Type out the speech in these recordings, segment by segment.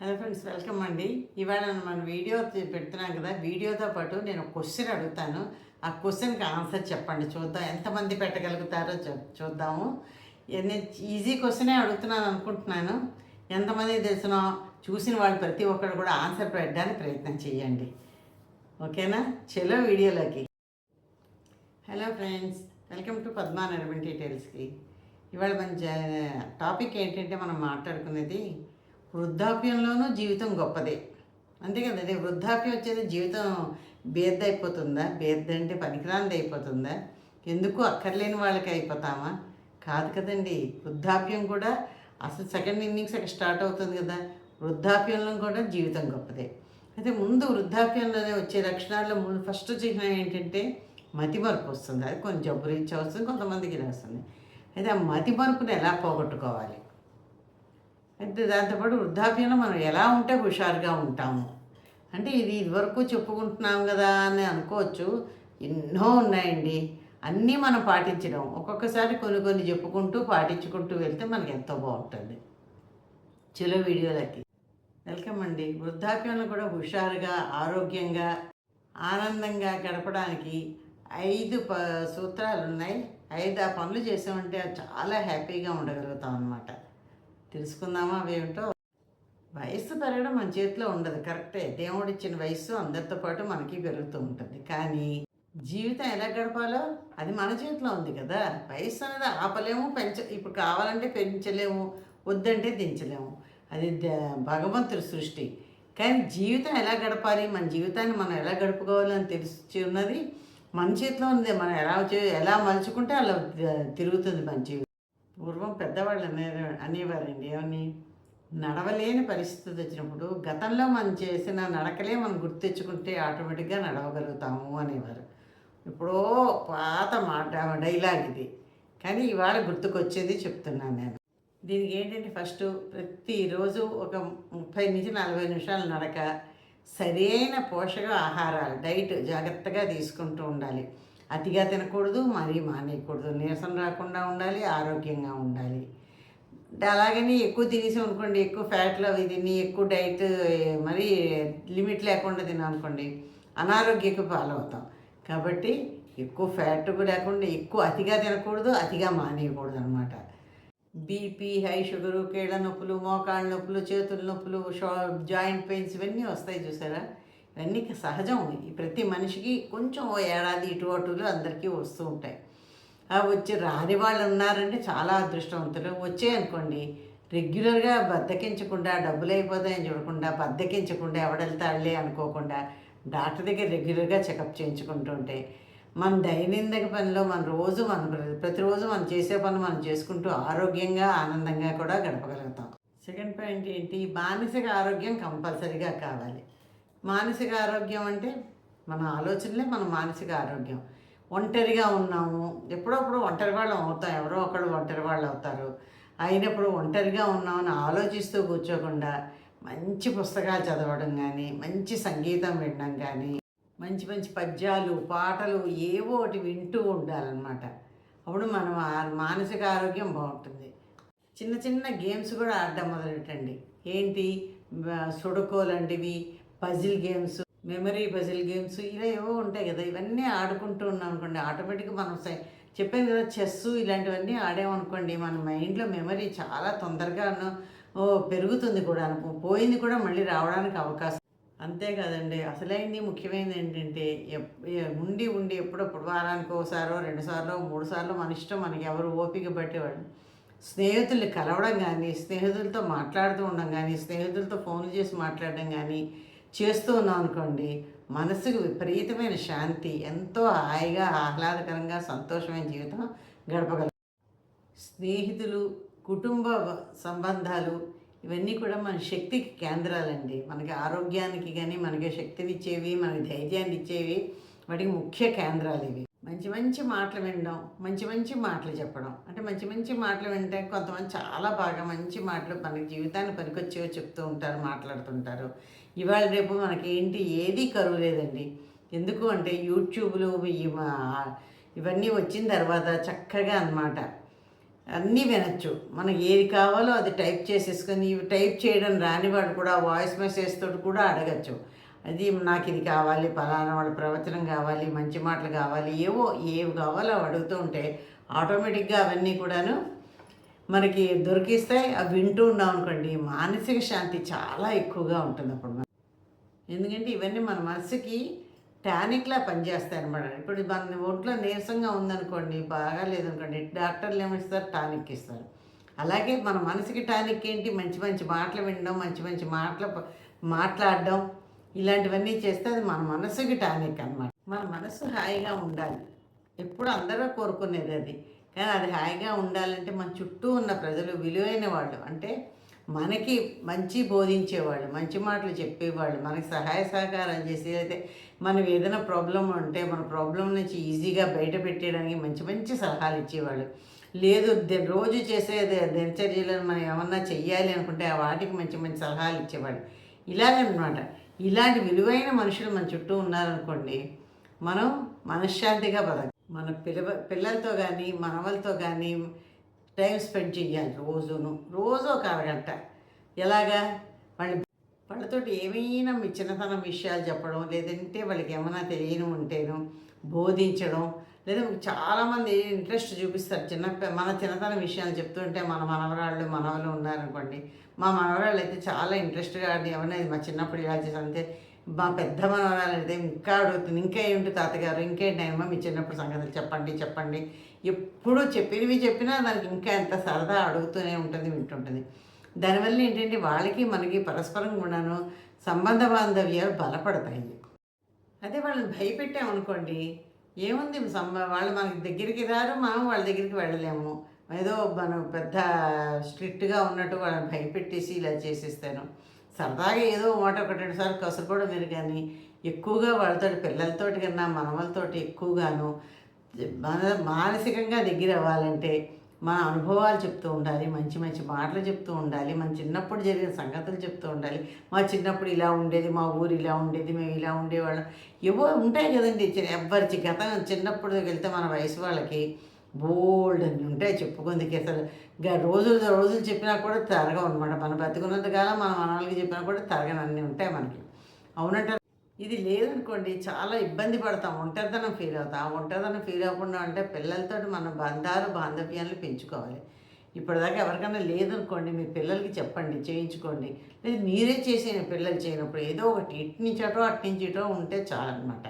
Hello friends welcome అండి. ఇవాళ మన వీడియో పెడుతున్నాం కదా వీడియోతో పాటు నేను క్వశ్చన్ అడుగుతాను. ఆ క్వశ్చన్కి ఆన్సర్ చెప్పండి చూద్దాం ఎంతమంది పెట్టగలుగుతారో చూ- చూద్దాము. నేను ఈజీ క్వశ్చనే అడుగుతున్నాను అనుకుంటున్నాను. ఎంతమంది తెలిసినో చూసిన వాళ్ళు ప్రతి ఒక్కరు కూడా ఆన్సర్ పెట్టడానికి ప్రయత్నం చేయండి. ఓకేనా? చలో వీడియోలోకి hello friends welcome to Padma నరవెన్ డీటెయిల్స్కి ఇవాళ మన టాపిక్ ఏంటంటే మనం మాట్లాడుకునేది వృద్ధాప్యంలోనూ జీవితం గొప్పదే. అంతే కదండి వృద్ధాప్యం వచ్చేది జీవితం బేద్ద అయిపోతుందా బేద్ద అంటే పనికిరాంది అయిపోతుందా ఎందుకు అక్కర్లేని వాళ్ళకి అయిపోతామా? కాదు కదండి వృద్ధాప్యం కూడా అసలు సెకండ్ ఇన్నింగ్స్ అక్కడ స్టార్ట్ అవుతుంది కదా వృద్ధాప్యంలో కూడా జీవితం గొప్పదే. అయితే ముందు వృద్ధాప్యంలోనే వచ్చే లక్షణాల్లో ముందు ఫస్ట్ చిహ్నం ఏంటంటే మతిమరుపు వస్తుంది. అది కొంచెం జబ్బు రీచ్ వస్తుంది కొంతమందికి వస్తుంది అయితే ఆ మతిమరుపుని ఎలా పోగొట్టుకోవాలి? అయితే దాంతోపాటు వృద్ధాప్యంలో మనం ఎలా ఉంటే హుషారుగా ఉంటాము. అంటే ఇది ఇదివరకు చెప్పుకుంటున్నాం కదా అని అనుకోవచ్చు. ఎన్నో ఉన్నాయండి. అన్నీ మనం పాటించడం. ఒక్కొక్కసారి కొన్ని కొన్ని చెప్పుకుంటూ పాటించుకుంటూ వెళ్తే మనకి ఎంతో బాగుంటుంది. చలో వీడియోలకి. వెల్కమ్ అండి. వృద్ధాప్యంలో కూడా హుషారుగా ఆరోగ్యంగా ఆనందంగా గడపడానికి ఐదు ప సూత్రాలు ఉన్నాయి ఐదు ఆ పనులు చేసామంటే చాలా హ్యాపీగా ఉండగలుగుతాం అన్నమాట. తెలుసుకుందామా అవేమిటో వయస్సు పెరగడం మన చేతిలో ఉండదు కరెక్టే. దేవుడిచ్చిన వయస్సు అందరితో పాటు మనకి పెరుగుతూ ఉంటుంది. కానీ జీవితం ఎలా గడపాలో అది మన చేతిలో ఉంది కదా. వయస్సు అనేది ఆపలేము పెంచ ఇప్పుడు కావాలంటే పెంచలేము వద్దంటే దించలేము. అది భగవంతుడి సృష్టి. కానీ జీవితం ఎలా గడపాలి? మన జీవితాన్ని మనం ఎలా గడుపుకోవాలని తెలిసి ఉన్నది మన చేతిలో ఉంది. మనం ఎలా చే- ఎలా మలుచుకుంటే అలా తిరుగుతుంది మన జీవితం. పూర్వం పెద్దవాళ్ళు అనే అనేవారండి ఏమని? నడవలేని పరిస్థితి వచ్చినప్పుడు గతంలో మనం చేసిన నడకలే మనం గుర్తెచ్చుకుంటే ఆటోమేటిక్గా నడవగలుగుతాము అనేవారు. ఎప్పుడో పాత మాట డైలాగ్ ఇది కానీ ఇవాళ గుర్తుకొచ్చేది చెప్తున్నాను నేను. దీనికి ఏంటంటే ఫస్ట్ ప్రతిరోజు ఒక ముప్పై నుంచి నలభై నిమిషాలు నడక సరైన పోషక ఆహారాలు డైట్ జాగ్రత్తగా తీసుకుంటూ ఉండాలి. అతిగా తినకూడదు మరీ మానేయకూడదు. నీరసం రాకుండా ఉండాలి ఆరోగ్యంగా ఉండాలి. అంటే అలాగని ఎక్కువ తినేసి అనుకోండి ఎక్కువ ఫ్యాట్లు అవి తిని ఎక్కువ డైట్ మరి లిమిట్ లేకుండా తిననుకోండి అనారోగ్యకు పాలవుతాం. కాబట్టి ఎక్కువ ఫ్యాట్ లేకుండా ఎక్కువ అతిగా తినకూడదు అతిగా మానేయకూడదు అనమాట బీపీ హై షుగరు కీళ్ళ నొప్పులు మోకాళ్ళ నొప్పులు చేతుల నొప్పులు షో జాయింట్ పెయిన్స్ ఇవన్నీ వస్తాయి చూసారా? ఇవన్నీ సహజం ఈ ప్రతి మనిషికి కొంచెం ఓ ఏడాది ఇటు అటులు అందరికీ వస్తూ ఉంటాయి. ఆ వచ్చి రాని వాళ్ళు ఉన్నారంటే చాలా అదృష్టవంతులు. వచ్చాయనుకోండి రెగ్యులర్గా బద్దకించకుండా డబ్బులు అయిపోతాయని చూడకుండా బద్దకించకుండా ఎవడెళ్తాడులే అనుకోకుండా డాక్టర్ దగ్గర రెగ్యులర్గా చెకప్ చేయించుకుంటుంటే మన దైనందిక పనిలో మన రోజు మనం ప్రతిరోజు మనం చేసే పని మనం చేసుకుంటూ ఆరోగ్యంగా ఆనందంగా కూడా గడపగలుగుతాం. సెకండ్ పాయింట్ ఏంటి? మానసిక ఆరోగ్యం కంపల్సరీగా కావాలి. మానసిక ఆరోగ్యం అంటే మన ఆలోచనలే మన మానసిక ఆరోగ్యం. ఒంటరిగా ఉన్నాము. ఎప్పుడప్పుడు ఒంటరి వాళ్ళం అవుతాం. ఎవరో ఒకళ్ళు ఒంటరి వాళ్ళు అవుతారు. అయినప్పుడు ఒంటరిగా ఉన్నామని ఆలోచిస్తూ కూర్చోకుండా మంచి పుస్తకాలు చదవడం కానీ మంచి సంగీతం వినడం కానీ మంచి మంచి పద్యాలు పాటలు ఏవో ఒకటి వింటూ ఉండాలన్నమాట. అప్పుడు మనం ఆ- మానసిక ఆరోగ్యం బాగుంటుంది. చిన్న చిన్న గేమ్స్ కూడా ఆడడం మొదలెట్టండి ఏంటి? బ- సుడకో లాంటివి puzzle games memory puzzle games ఇలా ఏవో ఉంటాయి కదా. ఇవన్నీ ఆడుకుంటూ ఉన్నాం అనుకోండి ఆటోమేటిక్గా మనం సై- చెప్పాను కదా చెస్ ఇలాంటివన్నీ ఆడామనుకోండి మన మైండ్లో మెమరీ చాలా తొందరగా పెరుగుతుంది కూడా పోయింది కూడా మళ్ళీ రావడానికి అవకాశం. అంతేకాదండి అసలైంది ముఖ్యమైనది ఏంటంటే ఎ- ఉండి ఉండి ఎప్పుడప్పుడు వారానికి ఒకసారో రెండు సార్లు మూడు సార్లు మన ఇష్టం మనకి ఎవరు ఓపిక పట్టేవాడు స్నేహితుల్ని కలవడం కానీ స్నేహితులతో మాట్లాడుతూ ఉండడం కానీ స్నేహితులతో ఫోన్లు చేసి మాట్లాడడం కానీ చేస్తూ ఉన్నాం అనుకోండి మనసుకు విపరీతమైన శాంతి ఎంతో హాయిగా ఆహ్లాదకరంగా సంతోషమైన జీవితం గడపగలం. స్నేహితులు కుటుంబ సంబంధాలు ఇవన్నీ కూడా మన శక్తికి కేంద్రాలండి. మనకి ఆరోగ్యానికి కానీ మనకి శక్తినిచ్చేవి మనకి ధైర్యాన్ని ఇచ్చేవి వాటికి ముఖ్య కేంద్రాలు ఇవి. మంచి మంచి మాటలు వినడం మంచి మంచి మాటలు చెప్పడం. అంటే మంచి మంచి మాటలు వింటే కొంతమంది చాలా బాగా మంచి మాటలు మనకి జీవితాన్ని పనికొచ్చేవో చెప్తూ ఉంటారు మాట్లాడుతుంటారు. ఇవాళ రేపు మనకి ఏంటి? ఏదీ కరువు లేదండి. ఎందుకు అంటే యూట్యూబ్లు ఇవన్నీ వచ్చిన తర్వాత చక్కగా అన్నమాట. అన్నీ వినొచ్చు. మనకి ఏది కావాలో అది టైప్ చేసేసుకొని ఇవి టైప్ చేయడం రానివాడు కూడా వాయిస్ మెసేజ్ తోటి కూడా అడగచ్చు. అది నాకు ఇది కావాలి పలానా వాళ్ళ ప్రవచనం కావాలి మంచి మాటలు కావాలి ఏవో ఏవి కావాలో అవి అడుగుతూ ఉంటే ఆటోమేటిక్గా అవన్నీ కూడాను మనకి దొరికిస్తాయి. అవి వింటూ ఉన్నాం అనుకోండి మానసిక శాంతి చాలా ఎక్కువగా ఉంటుంది అప్పుడు ఎందుకంటే ఇవన్నీ మన మనసుకి టానిక్లా పనిచేస్తాయి అనమాట ఇప్పుడు మన ఒంట్లో నీరసంగా ఉందనుకోండి బాగా లేదనుకోండి డాక్టర్లు ఏమిస్తారు టానిక్ ఇస్తారు. అలాగే మన మనసుకి టానిక్ ఏంటి? మంచి మంచి మాటలు వినడం మంచి మంచి మాటలు మాట్లాడడం ఇలాంటివన్నీ చేస్తే అది మన మనసుకి టానిక్ అనమాట మన మనసు హాయిగా ఉండాలి. ఎప్పుడు అందరూ కోరుకునేది అది. కానీ అది హాయిగా ఉండాలంటే మన చుట్టూ ఉన్న ప్రజలు విలువైన వాళ్ళు అంటే మనకి మంచి బోధించేవాళ్ళు మంచి మాటలు చెప్పేవాళ్ళు మనకి సహాయ సహకారం చేసి అయితే మనం ఏదైనా ప్రాబ్లం ఉంటే మన ప్రాబ్లం నుంచి ఈజీగా బయట పెట్టేయడానికి మంచి మంచి సలహాలు ఇచ్చేవాళ్ళు. లేదు రోజు చేసే దినచర్యలను మనం ఏమన్నా చెయ్యాలి అనుకుంటే ఆ వాటికి మంచి మంచి సలహాలు ఇచ్చేవాళ్ళు. ఇలాగనమాట ఇలాంటి విలువైన మనుషులు మన చుట్టూ ఉన్నారనుకోండి మనం మనశ్శాంతిగా బతక మన పిల్ల పిల్లలతో కానీ మనవలతో కానీ టైం స్పెండ్ చేయాలి రోజును. రోజు ఒక అరగంట. ఎలాగా? వాళ్ళు వాళ్ళతో ఏమైనా మీ చిన్నతనం విషయాలు చెప్పడం లేదంటే వాళ్ళకి ఏమైనా తెలియని ఉంటేను బోధించడం లేదా చాలామంది ఇంట్రెస్ట్ చూపిస్తారు. చిన్న మన చిన్నతనం విషయాలు చెప్తుంటే మన మనవరాళ్ళు మనవలు ఉన్నారనుకోండి. మా మనవరాళ్ళు అయితే చాలా ఇంట్రెస్ట్గా ఏమన్నా మా చిన్నప్పుడు ఇలా చేసి అంతే మా పెద్ద మనవరాలు ఇంకా అడుగుతుంది. ఇంకా ఏంటి తాతగారు? ఇంకేంటమ్మా మీ చిన్నప్పుడు సంగతులు చెప్పండి చెప్పండి. ఎప్పుడు చెప్పినవి చెప్పినా దానికి ఇంకా ఎంత సరదా అడుగుతూనే ఉంటుంది వింటుంటుంది. దానివల్ల ఏంటంటే వాళ్ళకి మనకి పరస్పరం కూడాను సంబంధ బాంధవ్యాలు బలపడతాయి. అదే వాళ్ళని భయపెట్టామనుకోండి ఏముంది సంబ వాళ్ళు మనకి దగ్గరికి రారు మనం వాళ్ళ దగ్గరికి వెళ్ళలేము. ఏదో మనం పెద్ద స్ట్రిక్ట్గా ఉన్నట్టు వాళ్ళని భయపెట్టేసి ఇలా చేసేస్తాను. సరదాగా ఏదో మాట ఒకటి రెండుసార్లు సార్లు కూడా మీరు కానీ ఎక్కువగా వాళ్ళతో పిల్లలతోటి కన్నా మనవలతోటి ఎక్కువగాను మన మానసికంగా దగ్గర అవ్వాలంటే మన అనుభవాలు చెప్తూ ఉండాలి మంచి మంచి మాటలు చెప్తూ ఉండాలి మన చిన్నప్పుడు జరిగిన సంగతులు చెప్తూ ఉండాలి. మా చిన్నప్పుడు ఇలా ఉండేది మా ఊరు ఇలా ఉండేది మేము ఇలా ఉండేవాళ్ళం. ఏవో ఉంటాయి కదండి ఎవరి గతం చిన్నప్పుడు వెళ్తే మన వయసు వాళ్ళకి బోల్డ్ అని ఉంటాయి చెప్పుకుందికి అసలు ఇంకా రోజులు రోజులు చెప్పినా కూడా తరగవు అనమాట మనం బతుకున్నంత కాలం మన మనవాళ్ళకి చెప్పినా కూడా అన్నీ ఉంటాయి మనకి. అవునంటారు? ఇది లేదనుకోండి చాలా ఇబ్బంది పడతాం. ఒంటరితనం ఫీల్ అవుతాం. ఆ ఒంటరితనం ఫీల్ అవ్వకుండా అంటే పిల్లలతో మన బంధాలు బాంధవ్యాలు పెంచుకోవాలి. ఇప్పటిదాకా ఎవరికైనా లేదనుకోండి మీ పిల్లలకి చెప్పండి చేయించుకోండి. లేదు మీరే చేసిన పిల్లలు చేయనప్పుడు ఏదో ఒకటి ఇటు నుంచి అటో అటు నుంచి ఇటో ఉంటే చాలన్నమాట.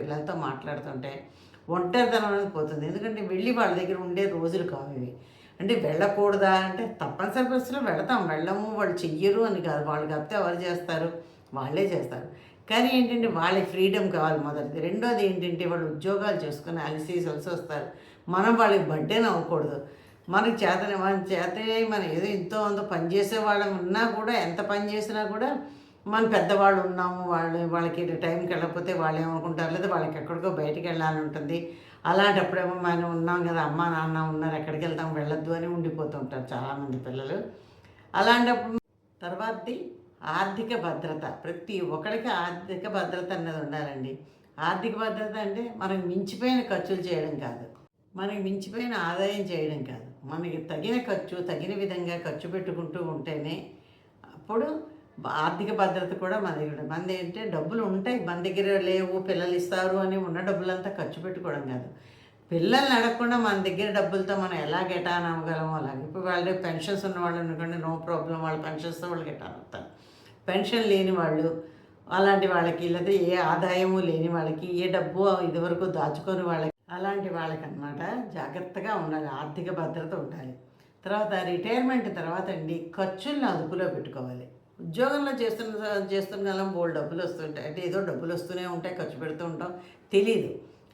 పిల్లలతో మాట్లాడుతుంటే ఒంటరితనం అనేది పోతుంది. ఎందుకంటే వెళ్ళి వాళ్ళ దగ్గర ఉండే రోజులు కావు ఇవి. అంటే వెళ్ళకూడదా అంటే తప్పనిసరి పరిస్థితుల్లో వెళతాం. వెళ్ళము వాళ్ళు చెయ్యరు అని కాదు. వాళ్ళు అప్తే ఎవరు చేస్తారు? వాళ్ళే చేస్తారు. కానీ ఏంటంటే వాళ్ళ ఫ్రీడమ్ కావాలి మొదటిది. రెండోది ఏంటంటే వాళ్ళు ఉద్యోగాలు చేసుకుని అలిసి సొలసి వస్తారు. మనం వాళ్ళకి బర్త్డేని అవ్వకూడదు. మనకి చేతనే మన చేతనే మనం ఏదో ఎంతో అంత పని చేసే వాళ్ళం ఉన్నా కూడా ఎంత పని చేసినా కూడా మన పెద్దవాళ్ళు ఉన్నాము వాళ్ళు వాళ్ళకి టైంకి వెళ్ళకపోతే వాళ్ళు ఏమనుకుంటారు? లేదా వాళ్ళకి ఎక్కడికో బయటికి వెళ్ళాలని ఉంటుంది. అలాంటప్పుడేమో మనం ఉన్నాం కదా అమ్మ నాన్న ఉన్నారు ఎక్కడికి వెళ్తాం వెళ్ళొద్దు అని ఉండిపోతుంటారు చాలామంది పిల్లలు. అలాంటప్పుడు తర్వాతది ఆర్థిక భద్రత. ప్రతి ఒక్కరికి ఆర్థిక భద్రత అన్నది ఉండాలండి. ఆర్థిక భద్రత అంటే మనకు మించిపోయిన ఖర్చులు చేయడం కాదు. మనకి మించిపోయిన ఆదాయం చేయడం కాదు. మనకి తగిన ఖర్చు తగిన విధంగా ఖర్చు పెట్టుకుంటూ ఉంటేనే అప్పుడు ఆర్థిక భద్రత కూడా మన దగ్గర మంది మనది ఏంటంటే డబ్బులు ఉంటాయి. మన దగ్గర లేవు పిల్లలు ఇస్తారు అని ఉన్న డబ్బులంతా ఖర్చు పెట్టుకోవడం కాదు. పిల్లల్ని అడగకుండా మన దగ్గర డబ్బులతో మనం ఎలా గెటాన్ అవ్వగలమో అలాగే. ఇప్పుడు వాళ్ళ పెన్షన్స్ ఉన్న వాళ్ళు అనుకోండి నో ప్రాబ్లం వాళ్ళ పెన్షన్స్తో వాళ్ళు గెటాన్ అవుతారు. పెన్షన్ లేని వాళ్ళు అలాంటి వాళ్ళకి లేదా ఏ ఆదాయము లేని వాళ్ళకి ఏ డబ్బు ఇదివరకు దాచుకొని వాళ్ళకి అలాంటి వాళ్ళకి అనమాట జాగ్రత్తగా ఉండాలి. ఆర్థిక భద్రత ఉండాలి. తర్వాత రిటైర్మెంట్ తర్వాత అండి ఖర్చులను అదుపులో పెట్టుకోవాలి. ఉద్యోగంలో చేస్తున్న చేస్తున్న కాలం బోల్ డబ్బులు వస్తుంటాయి. అంటే ఏదో డబ్బులు వస్తూనే ఉంటాయి ఖర్చు పెడుతూ ఉంటాం. తెలియదు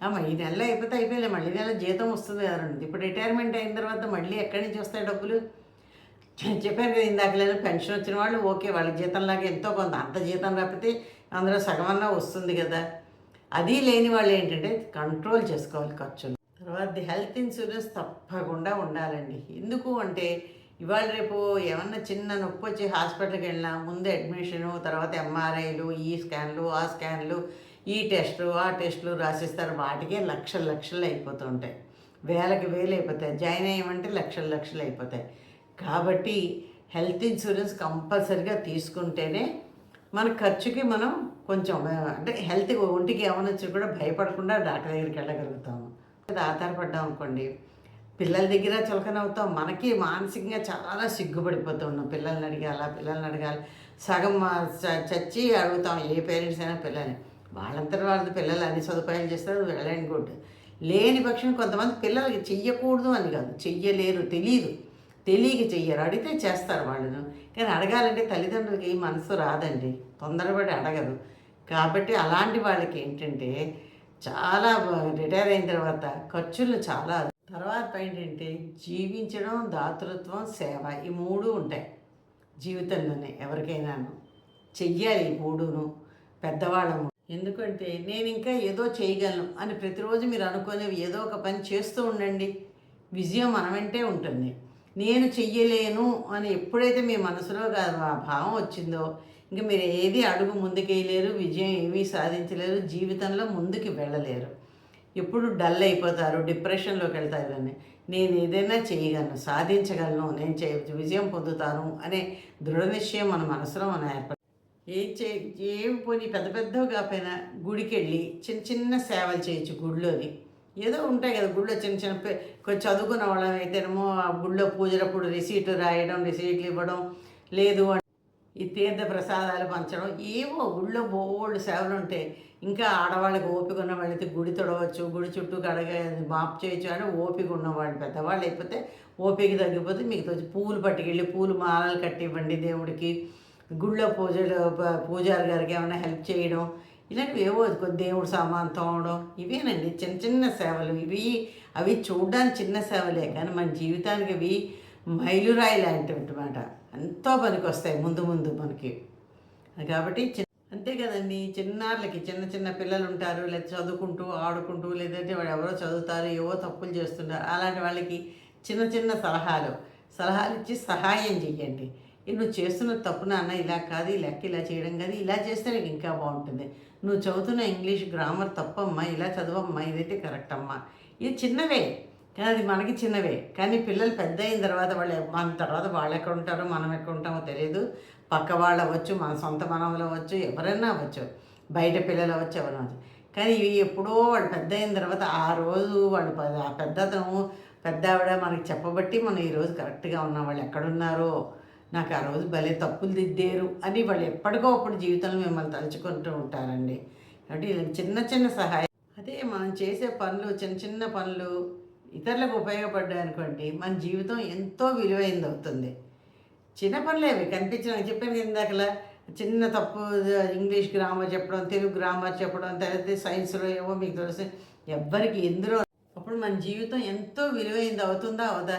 అమ్మ ఈ నెల అయిపోతే అయిపోయలే మళ్ళీ నెల జీతం వస్తుంది కదండి ఇప్పుడు రిటైర్మెంట్ అయిన తర్వాత మళ్ళీ ఎక్కడి నుంచి వస్తాయి డబ్బులు? చెప్పారు కదా ఇందాక లేదు పెన్షన్ వచ్చిన వాళ్ళు ఓకే వాళ్ళ జీతంలాగా ఎంతో కొంత అంత జీతం రాకపోతే అందులో సగమన్నా వస్తుంది కదా. అది లేని వాళ్ళు ఏంటంటే కంట్రోల్ చేసుకోవాలి ఖర్చులు. తర్వాత హెల్త్ ఇన్సూరెన్స్ తప్పకుండా ఉండాలండి. ఎందుకు అంటే ఇవాళ రేపు ఏమన్నా చిన్న నొప్పి వచ్చి హాస్పిటల్కి వెళ్ళినా ముందు అడ్మిషను తర్వాత ఎంఆర్ఐలు ఈ స్కాన్లు ఆ స్కాన్లు ఈ టెస్టులు ఆ టెస్టులు రాసిస్తారు. వాటికే లక్షలు లక్షలు అయిపోతూ ఉంటాయి వేలకి వేలు అయిపోతాయి. జాయిన్ అయ్యమంటే లక్షలు లక్షలు అయిపోతాయి. కాబట్టి హెల్త్ ఇన్సూరెన్స్ కంపల్సరిగా తీసుకుంటేనే మన ఖర్చుకి మనం కొంచెం అంటే హెల్త్ ఒంటికి ఏమైనా కూడా భయపడకుండా డాక్టర్ దగ్గరికి వెళ్ళగలుగుతాము. అది ఆధారపడ్డాం అనుకోండి పిల్లల దగ్గర చులకన అవుతాం. మనకి మానసికంగా చాలా సిగ్గుపడిపోతూ ఉన్నాం. పిల్లల్ని అడగాల పిల్లల్ని అడగాలి. సగం చ- చచ్చి అడుగుతాం ఏ పేరెంట్స్ అయినా పిల్లల్ని. వాళ్ళంతటి వాళ్ళ పిల్లలు అన్ని సదుపాయాలు చేస్తారు వెళ్ళండి గుడ్ లేని పక్షం కొంతమంది పిల్లలకి చెయ్యకూడదు అని కాదు. చెయ్యలేరు తెలియదు తెలియక చెయ్యరు. అడిగితే చేస్తారు వాళ్ళను. కానీ అడగాలంటే తల్లిదండ్రులకి మనసు రాదండి. తొందరపడి అడగదు. కాబట్టి అలాంటి వాళ్ళకి ఏంటంటే చాలా రిటైర్ అయిన తర్వాత ఖర్చులు చాలా తర్వాత ఏంటంటే జీవించడం దాతృత్వం సేవ ఈ మూడు ఉంటాయి జీవితంలోనే ఎవరికైనాను. చెయ్యాలి ఈ మూడును పెద్దవాళ్ళము. ఎందుకంటే నేను ఇంకా ఏదో చేయగలను అని ప్రతిరోజు మీరు అనుకునేవి ఏదో ఒక పని చేస్తూ ఉండండి. విజయం మన వెంటే ఉంటుంది. నేను చెయ్యలేను అని ఎప్పుడైతే మీ మనసులో ఆ భావం వచ్చిందో ఇంకా మీరు ఏది అడుగు ముందుకేయలేరు విజయం ఏమీ సాధించలేరు జీవితంలో ముందుకు వెళ్ళలేరు. ఎప్పుడు డల్ అయిపోతారు డిప్రెషన్లోకి వెళ్తారు అని. నేను ఏదైనా చేయగలను సాధించగలను నేను చే విజయం పొందుతాను అనే దృఢ నిశ్చయం మన మనసులో మనం ఏర్పడ ఏం చే ఏం పోనీ పెద్ద పెద్దవి కాకపోయినా గుడికి వెళ్ళి చిన్న చిన్న సేవలు చేయొచ్చు గుడిలోని. ఏదో ఉంటాయి కదా గుడిలో చిన్న చిన్న కొంచెం చదువుకున్న వాళ్ళం అయితేనేమో ఆ గుడిలో పూజలప్పుడు రిసీట్ రాయడం రిసీట్లు ఇవ్వడం లేదు ఈ తీర్థ ప్రసాదాలు పంచడం ఏవో గుళ్ళో బోళ్ళు సేవలు ఉంటాయి ఇంకా ఆడవాళ్ళకి ఓపిక ఉన్న వాళ్ళైతే గుడి తొడవచ్చు గుడి చుట్టూ కడగ మాపు చేయొచ్చు అని ఓపిక ఉన్నవాళ్ళు పెద్దవాళ్ళు అయిపోతే ఓపిక తగ్గిపోతే మీకు వచ్చి పూలు పట్టుకెళ్ళి పూలు మాలలు కట్టి ఇవ్వండి దేవుడికి. గుళ్ళో పూజలు పూజారి గారికి ఏమైనా హెల్ప్ చేయడం ఇలాంటివి ఏవో కొద్ది దేవుడు సామాన్ తోమడం ఇవేనండి చిన్న చిన్న సేవలు. ఇవి అవి చూడడానికి చిన్న సేవలే కానీ మన జీవితానికి అవి మైలురాయి లాంటివి అన్నమాట. ఎంతో పనికి వస్తాయి ముందు ముందు మనకి. కాబట్టి చి- అంతే కదండి చిన్నారులకి చిన్న చిన్న పిల్లలు ఉంటారు లేదా చదువుకుంటూ ఆడుకుంటూ లేదంటే వాడు ఎవరో చదువుతారు ఏవో తప్పులు చేస్తుంటారు అలాంటి వాళ్ళకి చిన్న చిన్న సలహాలు. సలహాలు ఇచ్చి సహాయం చెయ్యండి. నువ్వు చేస్తున్న తప్పు నాన్న ఇలా కాదు ఈ లెక్క ఇలా చేయడం కాదు ఇలా చేస్తే నీకు ఇంకా బాగుంటుంది. నువ్వు చదువుతున్న ఇంగ్లీష్ గ్రామర్ తప్పమ్మా ఇలా చదవమ్మా ఇదైతే కరెక్ట్ అమ్మా ఇది చిన్నవే. కానీ అది మనకి చిన్నవే. కానీ పిల్లలు పెద్ద అయిన తర్వాత వాళ్ళు మన తర్వాత వాళ్ళు ఎక్కడ ఉంటారో మనం ఎక్కడ ఉంటామో తెలియదు పక్క వాళ్ళు అవ్వచ్చు మన సొంత మనవలు అవ్వచ్చు ఎవరైనా అవ్వచ్చు. బయట పిల్లలు అవ్వచ్చు ఎవరైనా అవ్వచ్చు. కానీ ఇవి ఎప్పుడో వాళ్ళు పెద్ద అయిన తర్వాత ఆ రోజు వాళ్ళు పెద్ద ఆ పెద్దతనం పెద్ద ఆవిడ మనకి చెప్పబట్టి మనం ఈరోజు కరెక్ట్గా ఉన్నాం. వాళ్ళు ఎక్కడున్నారో నాకు ఆ రోజు భలే తప్పులు దిద్దేరు అని వాళ్ళు ఎప్పటికో అప్పుడు జీవితంలో మిమ్మల్ని తలుచుకుంటూ ఉంటారండి. కాబట్టి ఇలా చిన్న చిన్న సహాయం అదే మనం చేసే పనులు చిన్న చిన్న పనులు ఇతరులకు ఉపయోగపడ్డాయనుకోండి మన జీవితం ఎంతో విలువైంది అవుతుంది చిన్న పనులే అవి. కనిపించిన చెప్పాను ఇందాకలా చిన్న తప్పు ఇంగ్లీష్ గ్రామర్ చెప్పడం తెలుగు గ్రామర్ చెప్పడం తర్వాత సైన్స్లో ఏవో మీకు తెలుసు. ఎవ్వరికి ఎందులో అప్పుడు మన జీవితం ఎంతో విలువైంది అవుతుందా అవదా?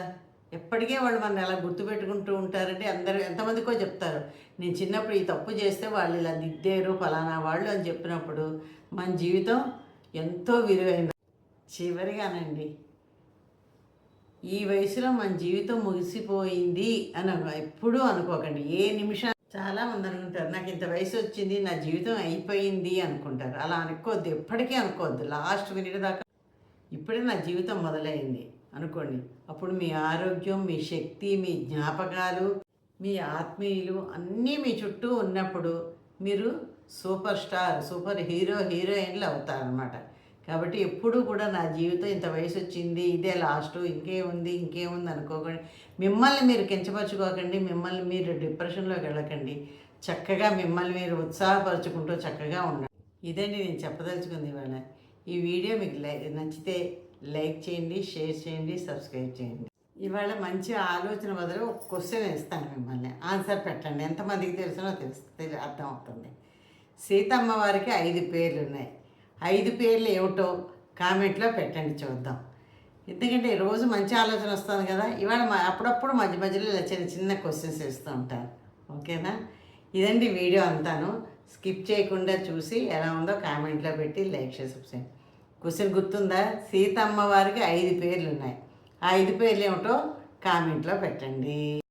ఎప్పటికే వాళ్ళు మన అలా గుర్తుపెట్టుకుంటూ ఉంటారంటే అందరూ ఎంతమందికో చెప్తారు నేను చిన్నప్పుడు ఈ తప్పు చేస్తే వాళ్ళు ఇలా దిద్దేరు ఫలానా వాళ్ళు అని చెప్పినప్పుడు మన జీవితం ఎంతో విలువైంది. చివరిగానండి ఈ వయసులో మన జీవితం ముగిసిపోయింది అని ఎప్పుడూ అనుకోకండి. ఏ నిమిషం చాలా మంది అనుకుంటారు నాకు ఇంత వయసు వచ్చింది నా జీవితం అయిపోయింది అనుకుంటారు. అలా అనుకోవద్దు ఎప్పటికీ అనుకోవద్దు. లాస్ట్ మినిట్ దాకా ఇప్పుడే నా జీవితం మొదలైంది అనుకోండి. అప్పుడు మీ ఆరోగ్యం మీ శక్తి మీ జ్ఞాపకాలు మీ ఆత్మీయులు అన్నీ మీ చుట్టూ ఉన్నప్పుడు మీరు సూపర్ స్టార్ సూపర్ హీరో హీరోయిన్లు అవుతారనమాట కాబట్టి ఎప్పుడు కూడా నా జీవితం ఇంత వయసు వచ్చింది ఇదే లాస్ట్ ఇంకేముంది ఇంకేముంది అనుకోకండి. మిమ్మల్ని మీరు కించపరచుకోకండి మిమ్మల్ని మీరు డిప్రెషన్లోకి వెళ్ళకండి. చక్కగా మిమ్మల్ని మీరు ఉత్సాహపరచుకుంటూ చక్కగా ఉండండి. ఇదండి నేను చెప్పదలుచుకుంది ఇవాళ. ఈ వీడియో మీకు లై నచ్చితే లైక్ చేయండి షేర్ చేయండి సబ్స్క్రైబ్ చేయండి. ఇవాళ మంచి ఆలోచన బదులు ఒక క్వశ్చన్ ఇస్తాను మిమ్మల్ని. ఆన్సర్ పెట్టండి. ఎంతమందికి తెలుసునో తెలుసు అర్థమవుతుంది. సీతమ్మ వారికి ఐదు పేర్లు ఉన్నాయి ఐదు పేర్లు ఏమిటో కామెంట్లో పెట్టండి చూద్దాం. ఎందుకంటే రోజు మంచి ఆలోచన వస్తుంది కదా. ఇవాళ అప్పుడప్పుడు మధ్య మధ్యలో ఇలా చిన్న చిన్న క్వశ్చన్స్ ఇస్తూ ఉంటాను ఓకేనా? ఇదండి వీడియో అంతాను. స్కిప్ చేయకుండా చూసి ఎలా ఉందో కామెంట్లో పెట్టి లైక్ చేసి సబ్స్క్రైబ్ క్వశ్చన్ గుర్తుందా? సీతమ్మ వారికి ఐదు పేర్లు ఉన్నాయి. ఆ ఐదు పేర్లు ఏమిటో కామెంట్లో పెట్టండి.